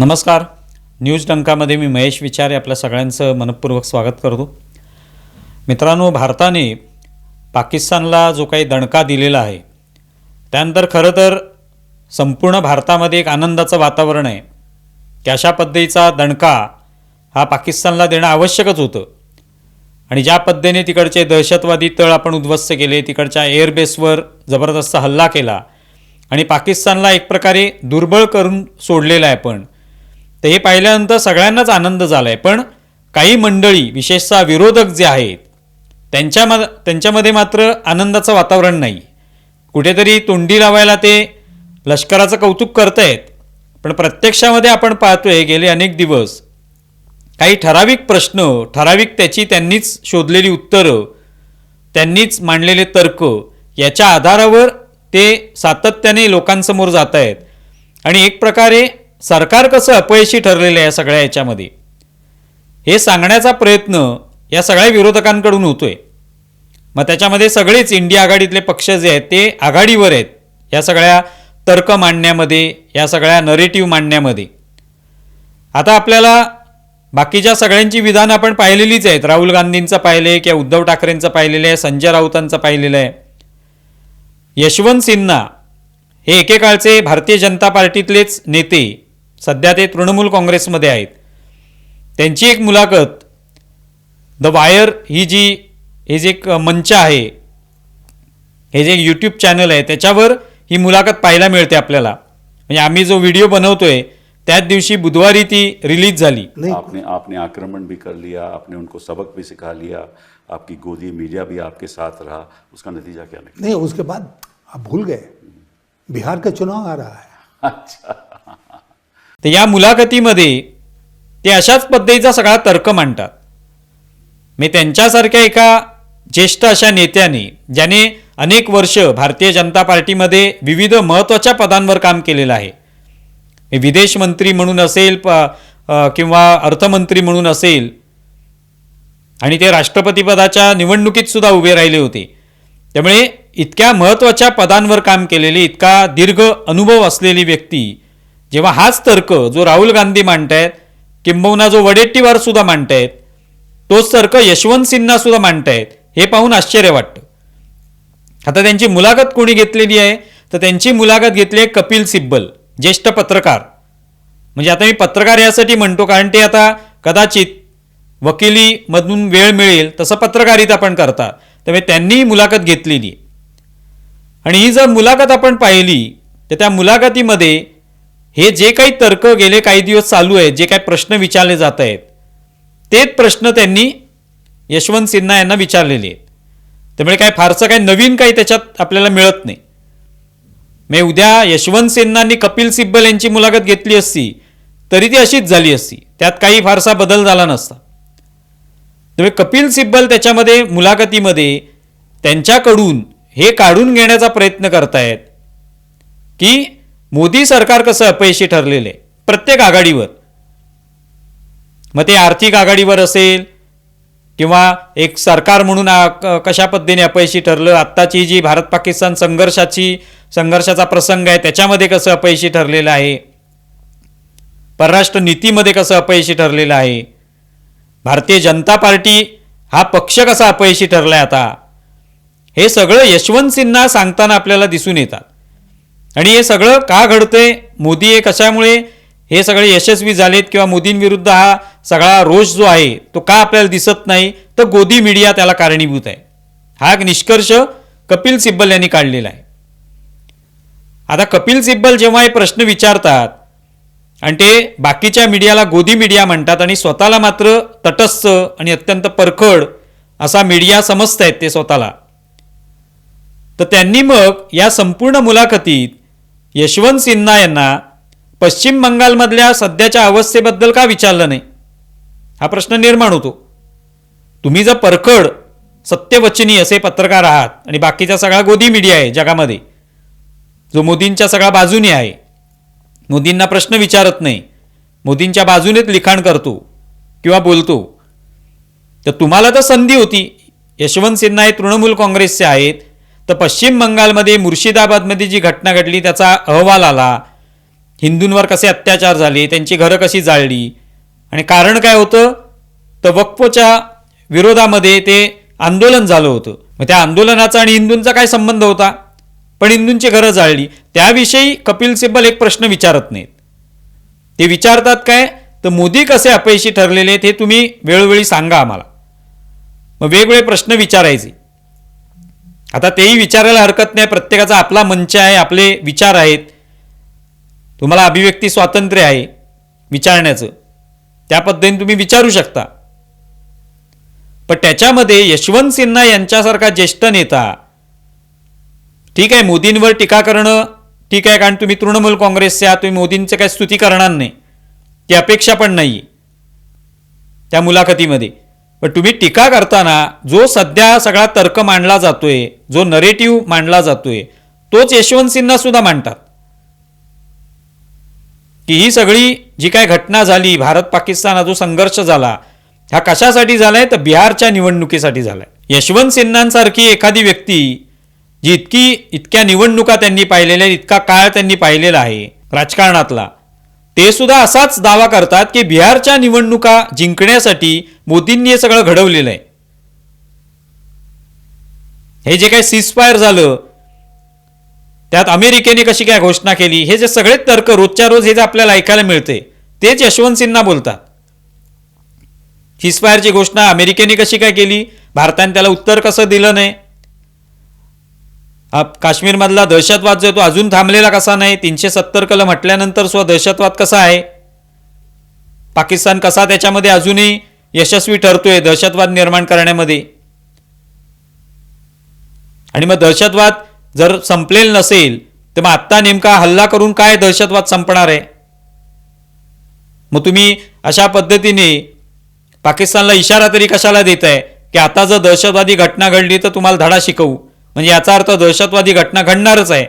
नमस्कार. न्यूज डंकामध्ये मी महेश विचारे आपल्या सगळ्यांचं मनपूर्वक स्वागत करतो. मित्रांनो भारताने पाकिस्तानला जो काही दणका दिलेला आहे त्यानंतर खरं तर संपूर्ण भारतामध्ये एक आनंदाचं वातावरण आहे. की अशा पद्धतीचा दणका हा पाकिस्तानला देणं आवश्यकच होतं. आणि ज्या पद्धतीने तिकडचे दहशतवादी तळ आपण उद्ध्वस्त केले तिकडच्या एअरबेसवर जबरदस्त हल्ला केला आणि पाकिस्तानला एक प्रकारे दुर्बळ करून सोडलेलं आहे पण तर हे पाहिल्यानंतर सगळ्यांनाच आनंद झाला आहे पण काही मंडळी विशेषतः विरोधक जे आहेत त्यांच्या मा त्यांच्यामध्ये मात्र आनंदाचं वातावरण नाही. कुठेतरी तोंडी लावायला ते लष्कराचं कौतुक करतायत. पण प्रत्यक्षामध्ये आपण पाहतोय गेले अनेक दिवस काही ठराविक प्रश्न ठराविक त्याची त्यांनीच शोधलेली उत्तरं त्यांनीच मांडलेले तर्क याच्या आधारावर ते सातत्याने लोकांसमोर जात आहेत आणि एक प्रकारे सरकार कसं अपयशी ठरलेलं आहे या सगळ्या याच्यामध्ये? हे सांगण्याचा प्रयत्न या सगळ्या विरोधकांकडून होतोय. मग त्याच्यामध्ये सगळेच इंडिया आघाडीतले पक्ष जे आहेत ते आघाडीवर आहेत या सगळ्या तर्क मांडण्यामध्ये या सगळ्या नरेटिव्ह मांडण्यामध्ये. आता आपल्याला बाकीच्या सगळ्यांची विधानं आपण पाहिलेलीच आहेत. राहुल गांधींचं पाहिलं आहे किंवा उद्धव ठाकरेंचं पाहिलेलं आहे संजय राऊतांचं पाहिलेलं आहे. यशवंत सिन्हा हे एकेकाळचे भारतीय जनता पार्टीतलेच नेते सध्या ते तृणमूल काँग्रेसमध्ये आहेत. त्यांची एक मुलाखत द वायर ही जी हे जे एक मंच आहे हे जे यूट्यूब चॅनल आहे त्याच्यावर ही मुलाखत पाहायला मिळते आपल्याला. म्हणजे आम्ही जो व्हिडिओ बनवतोय त्याच दिवशी बुधवारी ती रिलीज झाली. नहीं. आपने आपने आक्रमण भी कर लिया आपने उनको सबक भी सिखा लिया आपकी गोदी मीडिया भी आपके साथ रहा उसका नतीजा क्या निकला? नहीं उसके बाद आप भूल गए। बिहार का चुनाव आ रहा है। अच्छा। तर या मुलाखतीमध्ये ते अशाच पद्धतीचा सगळा तर्क मांडतात. मी त्यांच्यासारख्या एका ज्येष्ठ अशा नेत्याने ज्याने अनेक वर्ष भारतीय जनता पार्टीमध्ये विविध महत्त्वाच्या पदांवर काम केलेलं आहे. विदेश मंत्री म्हणून असेल प किंवा अर्थमंत्री म्हणून असेल आणि ते राष्ट्रपतीपदाच्या निवडणुकीत सुद्धा उभे राहिले होते. त्यामुळे इतक्या महत्त्वाच्या पदांवर काम केलेली इतका दीर्घ अनुभव असलेली व्यक्ती जेव्हा हाच तर्क जो राहुल गांधी मांडतायत किंबहुना जो वडेट्टीवार सुद्धा मांडतायत तोच तर्क यशवंत सिन्हा सुद्धा मांडतायत हे पाहून आश्चर्य वाटतं. आता त्यांची मुलाखत कोणी घेतलेली आहे? तर त्यांची मुलाखत घेतली आहे कपिल सिब्बल ज्येष्ठ पत्रकार. म्हणजे आता मी पत्रकार यासाठी म्हणतो कारण ते आता कदाचित वकिलीमधून वेळ मिळेल तसं पत्रकारिता पण करतात. त्यामुळे त्यांनीही मुलाखत घेतलेली आहे. आणि ही जर मुलाखत आपण पाहिली तर त्या मुलाखतीमध्ये हे जे काही तर्क गेले काही दिवस चालू आहेत जे काही प्रश्न विचारले जात आहेत तेच प्रश्न त्यांनी यशवंत सिन्हा यांना विचारलेले आहेत. त्यामुळे काय फारसं काही नवीन काही त्याच्यात आपल्याला मिळत नाही. मी उद्या यशवंत सिन्हांनी कपिल सिब्बल यांची मुलाखत घेतली असती तरी ती अशीच झाली असती. त्यात काही फारसा बदल झाला नसता. त्यामुळे कपिल सिब्बल त्याच्यामध्ये मुलाखतीमध्ये त्यांच्याकडून हे काढून घेण्याचा प्रयत्न करतायत की मोदी सरकार कसं अपयशी ठरलेलं आहे प्रत्येक आघाडीवर. मग ते आर्थिक आघाडीवर असेल किंवा एक सरकार म्हणून कशा पद्धतीने अपयशी ठरलं आत्ताची जी भारत पाकिस्तान संघर्षाची संघर्षाचा प्रसंग आहे त्याच्यामध्ये कसं अपयशी ठरलेलं आहे? परराष्ट्र नीतीमध्ये कसं अपयशी ठरलेलं आहे? भारतीय जनता पार्टी हा पक्ष कसा अपयशी ठरला आहे आता? हे सगळं यशवंत सिन्हा सांगताना आपल्याला दिसून येतात. आणि हे सगळं का घडतंय? मोदी हे कशामुळे हे सगळे यशस्वी झालेत किंवा मोदींविरुद्ध हा सगळा रोष जो आहे तो का आपल्याला दिसत नाही? तर गोदी मीडिया त्याला कारणीभूत आहे. हा एक निष्कर्ष कपिल सिब्बल यांनी काढलेला आहे. आता कपिल सिब्बल जेव्हा हे प्रश्न विचारतात आणि ते बाकीच्या मीडियाला गोदी मीडिया म्हणतात आणि स्वतःला मात्र तटस्थ आणि अत्यंत परखड असा मीडिया समजतायत ते स्वतःला तर त्यांनी मग या संपूर्ण मुलाखतीत यशवंत सिन्हा यांना पश्चिम बंगालमधल्या सध्याच्या अवस्थेबद्दल का विचारलं नाही? हा प्रश्न निर्माण होतो. तुम्ही जर परखड सत्यवचनी असे पत्रकार आहात आणि बाकीचा सगळा गोदी मीडिया आहे जगामध्ये जो मोदींच्या सगळ्या बाजूने आहे मोदींना प्रश्न विचारत नाही मोदींच्या बाजूनेच लिखाण करतो किंवा बोलतो तर तुम्हाला तर संधी होती. यशवंत सिन्हा हे तृणमूल काँग्रेसचे आहेत तर पश्चिम बंगालमध्ये मुर्शिदाबादमध्ये जी घटना घडली त्याचा अहवाल आला. हिंदूंवर कसे अत्याचार झाले त्यांची घरं कशी जाळली आणि कारण काय होतं? तर वक्फच्या विरोधामध्ये ते आंदोलन झालं होतं. मग त्या आंदोलनाचा आणि हिंदूंचा काय संबंध होता? पण हिंदूंची घरं जाळली. त्याविषयी कपिल सिब्बल एक प्रश्न विचारत नाहीत. ते विचारतात काय? तर मोदी कसे अपयशी ठरलेले आहेत हे तुम्ही वेळोवेळी सांगा आम्हाला. मग वेगवेगळे प्रश्न विचारायचे. आता तेही विचारायला हरकत नाही. प्रत्येकाचा आपला मंच आहे आपले विचार आहेत. तुम्हाला अभिव्यक्ती स्वातंत्र्य आहे विचारण्याचं. त्या पद्धतीने तुम्ही विचारू शकता. पण त्याच्यामध्ये यशवंत सिन्हा यांच्यासारखा ज्येष्ठ नेता ठीक आहे मोदींवर टीका करणं ठीक आहे कारण तुम्ही तृणमूल काँग्रेसचे आहात तुम्ही मोदींचं काही स्तुती करणार नाही. ती अपेक्षा पण नाही त्या मुलाखतीमध्ये. पण तुम्ही टीका करताना जो सध्या सगळा तर्क मांडला जातोय जो नरेटिव्ह मांडला जातोय तोच यशवंत सिन्हा सुद्धा मांडतात. की ही सगळी जी काय घटना झाली भारत पाकिस्तान हा जो संघर्ष झाला हा कशासाठी झालाय? तर बिहारच्या निवडणुकीसाठी झालाय. यशवंत सिन्हांसारखी एखादी व्यक्ती जी इतकी इतक्या निवडणुका त्यांनी पाहिलेल्या इतका काळ त्यांनी पाहिलेला आहे राजकारणातला ते सुद्धा असाच दावा करतात की बिहारच्या निवडणुका जिंकण्यासाठी मोदींनी हे सगळं घडवलेलं आहे. हे जे काही सीजफायर झालं त्यात अमेरिकेने कशी काय घोषणा केली हे जे सगळे तर्क रोजच्या रोज हे जे आपल्याला ऐकायला मिळते तेच यशवंत सिन्हा बोलतात. सीजफायरची घोषणा अमेरिकेने कशी काय केली? भारताने त्याला उत्तर कसं दिलं नाही? काश्मीरमधला दहशतवाद जो तो अजून थांबलेला कसा नाही? तीनशे सत्तर कलम म्हटल्यानंतर सुद्धा दहशतवाद कसा आहे? पाकिस्तान कसा त्याच्यामध्ये अजूनही यशस्वी ठरतोय दहशतवाद निर्माण करण्यामध्ये? आणि मग दहशतवाद जर संपलेल नसेल तर मग आत्ता नेमका हल्ला करून काय दहशतवाद संपणार आहे? मग तुम्ही अशा पद्धतीने पाकिस्तानला इशारा तरी कशाला देत आहे की आता जर दहशतवादी घटना घडली तर तुम्हाला धडा शिकवू? म्हणजे याचा अर्थ दहशतवादी घटना घडणारच आहे.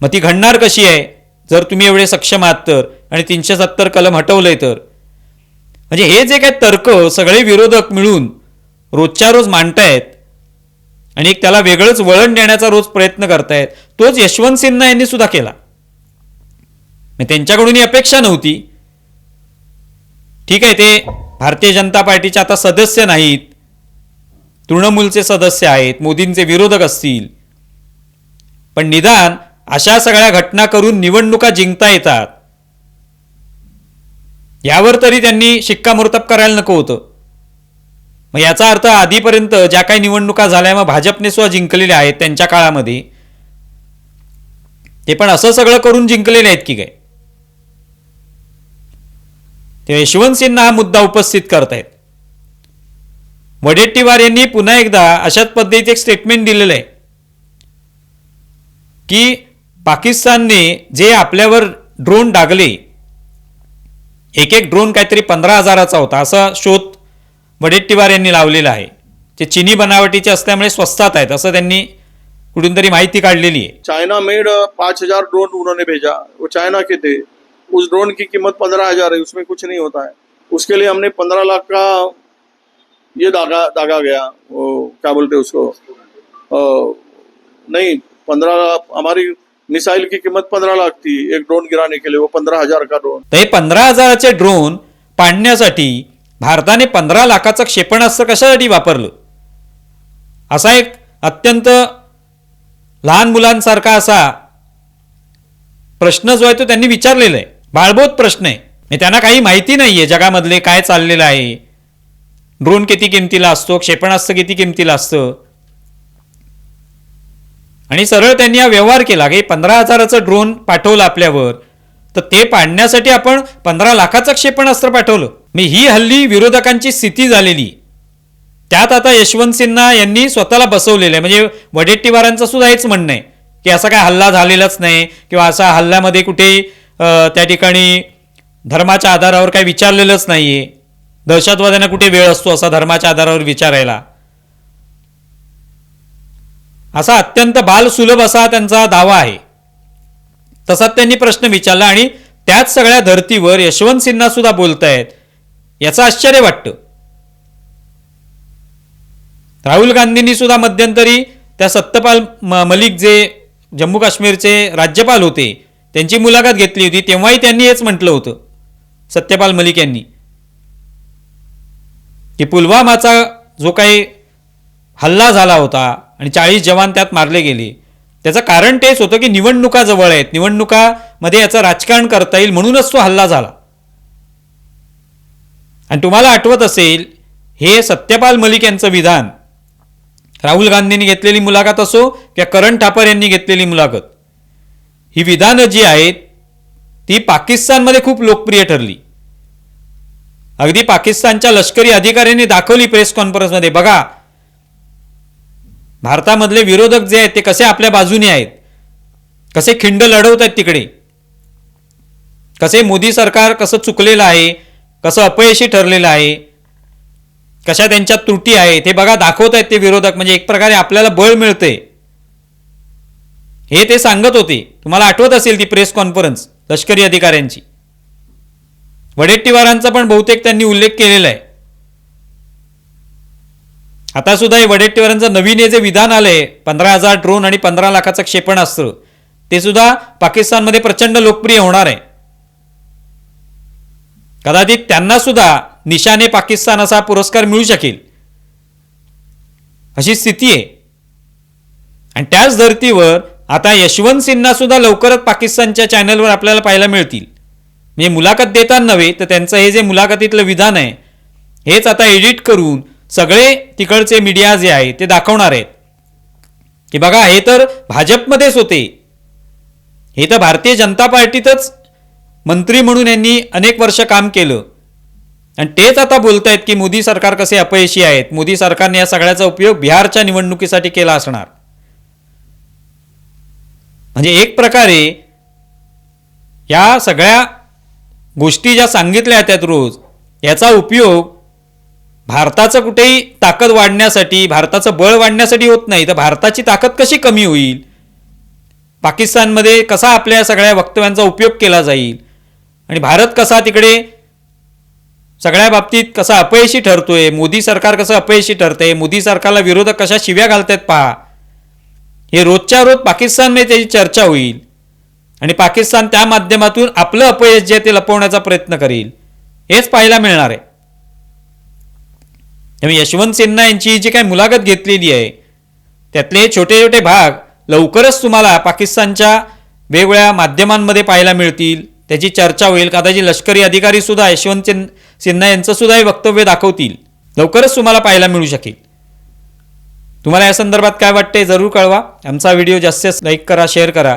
मग ती घडणार कशी आहे? जर तुम्ही एवढे सक्षम आहात तर आणि तीनशे सत्तर कलम हटवलंय तर. म्हणजे हे जे काय तर्क सगळे विरोधक मिळून रोजच्या रोज मांडतायत आणि एक त्याला वेगळंच वळण देण्याचा रोज प्रयत्न करतायत तोच यशवंत सिन्हा यांनी सुद्धा केला. मग त्यांच्याकडून ही अपेक्षा नव्हती. ठीक आहे ते भारतीय जनता पार्टीचे आता सदस्य नाहीत. तृणमूलचे सदस्य आहेत मोदींचे विरोधक असतील. पण निदान अशा सगळ्या घटना करून निवडणुका जिंकता येतात. यावर तरी त्यांनी शिक्कामोर्तब करायला नको होतं. मग याचा अर्थ आधीपर्यंत ज्या काही निवडणुका झाल्या मग भाजपने सुद्धा जिंकलेल्या आहेत त्यांच्या काळामध्ये. ते पण असं सगळं करून जिंकलेले आहेत की काय? ते यशवंत सिन्हा हा मुद्दा उपस्थित करतायत. वडेट्टीवार यांनी पुन्हा एकदा अशाच पद्धतीचे एक स्टेटमेंट दिलेलं आहे. की पाकिस्तानने जे आपल्यावर ड्रोन डागले एक एक ड्रोन काहीतरी पंधरा हजाराचा होता असा शोध वडेट्टीवार यांनी लावलेला आहे. ते चिनी बनावटीचे असल्यामुळे स्वस्तात आहेत असं त्यांनी कुठून तरी माहिती काढलेली आहे. चाइना मेड पाँच हजार ड्रोन उन्होंने भेजा. वो चाइना के थे. उस ड्रोन की कीमत पंद्रह हजार है उसमें कुछ नहीं होता है. उसके लिए हमने पंद्रह लाख का ये दागा दागा गया वो क्या बोलते उसको? आ, नहीं पंद्रह हमारी मिसाइल की किंमत पंधरा लाख थी एक ड्रोन गिराने के लिए वो हजार का ड्रोन। तर हे पंधरा हजाराचे ड्रोन पाडण्यासाठी भारताने पंधरा लाखाचं क्षेपणास्त्र कशासाठी वापरलं? असा एक अत्यंत लहान मुलांसारखा असा प्रश्न जो आहे तो त्यांनी विचारलेला आहे. बाळबोध प्रश्न आहे. त्यांना काही माहिती नाही आहे जगामधले काय चाललेलं आहे. ड्रोन किती किमतीला असतो? क्षेपणास्त्र किती किमतीला असतं? आणि सरळ त्यांनी हा व्यवहार केला. की पंधरा हजाराचं ड्रोन पाठवलं आपल्यावर. तर ते पाडण्यासाठी आपण पंधरा लाखाचं क्षेपणास्त्र पाठवलं. मी ही हल्ली विरोधकांची स्थिती झालेली. त्यात आता यशवंत सिन्हा यांनी स्वतःला बसवलेलं आहे. म्हणजे वडेट्टीवारांचं सुद्धा हेच म्हणणं आहे की असा काय हल्ला झालेलाच नाही किंवा असा हल्ल्यामध्ये कुठे त्या ठिकाणी धर्माच्या आधारावर काही विचारलेलंच नाही आहे दहशतवाद्यांना कुठे वेळ असतो असा धर्माच्या आधारावर विचारायला असा अत्यंत बालसुलभ असा त्यांचा दावा आहे. तसाच त्यांनी प्रश्न विचारला आणि त्याच सगळ्या धर्तीवर यशवंत सिन्हा सुद्धा बोलतायत. याचं आश्चर्य वाटतं. राहुल गांधींनी सुद्धा मध्यंतरी त्या सत्यपाल म- मलिक जे जम्मू काश्मीरचे राज्यपाल होते त्यांची मुलाखत घेतली होती तेव्हाही त्यांनी हेच म्हटलं होतं. सत्यपाल मलिक यांनी. की पुलवामाचा जो काही हल्ला झाला होता आणि चाळीस जवान त्यात मारले गेले त्याचं कारण तेच होतं की निवडणुका जवळ आहेत. निवडणुकामध्ये याचं राजकारण करता येईल म्हणूनच तो हल्ला झाला. आणि तुम्हाला आठवत असेल हे सत्यपाल मलिक यांचं विधान राहुल गांधींनी घेतलेली मुलाखत असो किंवा करण ठापर यांनी घेतलेली मुलाखत ही विधानं जी आहेत ती पाकिस्तानमध्ये खूप लोकप्रिय ठरली. अगदी पाकिस्तानच्या लष्करी अधिकाऱ्यांनी दाखवली प्रेस कॉन्फरन्समध्ये बघा. भारतामधले विरोधक जे आहेत ते कसे आपल्या बाजूने आहेत? कसे खिंड लढवत आहेत तिकडे? कसे मोदी सरकार कसं चुकलेलं आहे? कसं अपयशी ठरलेलं आहे? कशा त्यांच्या त्रुटी आहेत? हे बघा दाखवत आहेत ते विरोधक. म्हणजे एक प्रकारे आपल्याला बळ मिळते हे ते सांगत होते. तुम्हाला आठवत असेल ती प्रेस कॉन्फरन्स लष्करी अधिकाऱ्यांची. वडेट्टीवारांचा पण बहुतेक त्यांनी उल्लेख केलेला आहे. आता सुद्धा हे वडेट्टीवारांचं नवीन हे जे विधान आलंय पंधरा हजार ड्रोन आणि पंधरा लाखाचं क्षेपणास्त्र ते सुद्धा पाकिस्तानमध्ये प्रचंड लोकप्रिय होणार आहे. कदाचित त्यांना सुद्धा निशाने पाकिस्तान असा पुरस्कार मिळू शकेल. अशी स्थिती आहे. आणि त्याच धर्तीवर आता यशवंत सिन्हा सुद्धा लवकरच पाकिस्तानच्या चॅनलवर आपल्याला पाहायला मिळतील. म्हणजे मुलाखत देताना नव्हे तर त्यांचं हे जे मुलाखतीतलं विधान आहे हेच आता एडिट करून सगळे तिकडचे मीडिया जे आहे ते दाखवणार आहेत. की बघा हे तर भाजपमध्येच होते. हे तर भारतीय जनता पार्टीतच मंत्री म्हणून यांनी अनेक वर्ष काम केलं. आणि तेच आता बोलतायत की मोदी सरकार कसे अपयशी आहेत. मोदी सरकारने या सगळ्याचा उपयोग बिहारच्या निवडणुकीसाठी केला असणार. म्हणजे एक प्रकारे या सगळ्या गोष्टी ज्या सांगितल्या त्यात रोज याचा उपयोग भारताचं कुठेही ताकद वाढण्यासाठी भारताचं बळ वाढण्यासाठी होत नाही. तर भारताची ताकद कशी कमी होईल? पाकिस्तानमध्ये कसा आपल्या सगळ्या वक्तव्यांचा उपयोग केला जाईल? आणि भारत कसा तिकडे सगळ्या बाबतीत कसा अपयशी ठरतोय? मोदी सरकार कसं अपयशी ठरतंय? मोदी सरकारला विरोधक कशा शिव्या घालतायत पहा. हे रोजच्या रोज पाकिस्तानमध्ये त्याची चर्चा होईल. आणि पाकिस्तान त्या माध्यमातून आपलं अपयश जे ते लपवण्याचा प्रयत्न करेल. हेच पाहायला मिळणार आहे. त्यामुळे यशवंत सिन्हा यांची जी काही मुलाखत घेतलेली आहे त्यातले छोटे छोटे भाग लवकरच तुम्हाला पाकिस्तानच्या वेगवेगळ्या माध्यमांमध्ये पाहायला मिळतील. त्याची चर्चा होईल. कदाचित लष्करी अधिकारी सुद्धा यशवंत सिन्हा यांचं सुद्धा हे वक्तव्य दाखवतील. लवकरच तुम्हाला पाहायला मिळू शकेल. तुम्हाला या संदर्भात काय वाटते जरूर कळवा. आमचा व्हिडिओ जास्तीत जास्त लाईक करा शेअर करा.